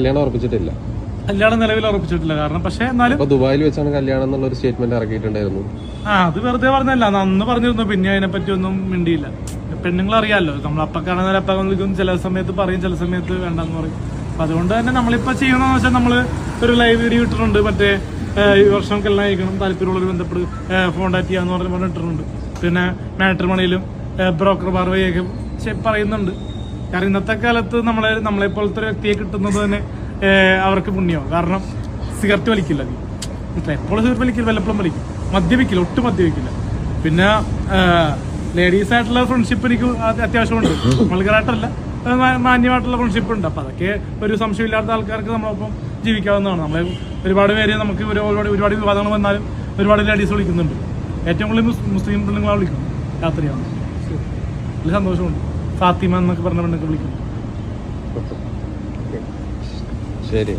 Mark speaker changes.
Speaker 1: കല്യാണം ഉറപ്പിച്ചിട്ടില്ല.
Speaker 2: കല്യാണം നിലവിൽ ഉറപ്പിച്ചിട്ടില്ല. കാരണം പക്ഷേ എന്നാലും
Speaker 1: ദുബായിൽ വെച്ചാണ് കല്യാണം എന്നുള്ള ഒരു സ്റ്റേറ്റ്മെന്റ് ഇറക്കിയിട്ടുണ്ടായിരുന്നു.
Speaker 2: ആ അത് വെറുതെ പറഞ്ഞല്ല. അന്ന് പറഞ്ഞിരുന്നു. പിന്നെ അതിനെപ്പറ്റി ഒന്നും മിണ്ടിയില്ല. പെണ്ണുങ്ങൾ അറിയാലോ. നമ്മൾ അപ്പ കാണുന്ന അപ്പ വിളിക്കും ചില സമയത്ത് പറയും ചില സമയത്ത് വേണ്ടെന്ന് പറയും. അപ്പൊ അതുകൊണ്ട് തന്നെ നമ്മളിപ്പോ ചെയ്യണമെന്ന് വെച്ചാൽ നമ്മൾ ഒരു ലൈവ് വീഡിയോ ഇട്ടിട്ടുണ്ട്. മറ്റേ ഈ വർഷം കല്യാണം കഴിക്കണം. താല്പര്യമുള്ളവർ ബന്ധപ്പെട്ട് കോണ്ടാക്ട് ചെയ്യാന്ന് പറഞ്ഞ് പറഞ്ഞിട്ടുണ്ട് പിന്നെ മാട്രിമണിയിലും ബ്രോക്കർ ബാർ വഴിയൊക്കെ പറയുന്നുണ്ട്. കാരണം ഇന്നത്തെ കാലത്ത് നമ്മളെ നമ്മളെ പോലത്തെ ഒരു വ്യക്തിയെ കിട്ടുന്നത് തന്നെ അവർക്ക് പുണ്യമാണ് കാരണം സിഗരറ്റ് വലിക്കില്ല നീ എപ്പോഴും സിഗരറ്റ് വലിക്കില്ല വല്ലപ്പോഴും വലിക്കും. മദ്യപിക്കില്ല ഒട്ടും മദ്യപിക്കില്ല. പിന്നെ ലേഡീസ് ആയിട്ടുള്ള ഫ്രണ്ട്ഷിപ്പ് എനിക്ക് അത്യാവശ്യമുണ്ട്. വൾഗറായിട്ടല്ല മാന്യമായിട്ടുള്ള ഫ്രണ്ട്ഷിപ്പ് ഉണ്ട്. അപ്പൊ അതൊക്കെ ഒരു സംശയമില്ലാത്ത ആൾക്കാർക്ക് നമ്മളൊപ്പം ജീവിക്കാവുന്നതാണ്. നമ്മളെ ഒരുപാട് പേര് നമുക്ക് ഒരു- ഒരുപാട് ഒരുപാട് വിവാദങ്ങൾ വന്നാലും ഒരുപാട് ലേഡീസ് വിളിക്കുന്നുണ്ട്. ഏറ്റവും കൂടുതൽ മുസ്ലിം പെണ്ണുങ്ങളെ വിളിക്കും രാത്രിയാണ്. നല്ല സന്തോഷമുണ്ട്. ഫാത്തിമ എന്നൊക്കെ പറഞ്ഞ പെണ്ണൊക്കെ വിളിക്കും.
Speaker 1: ശരി.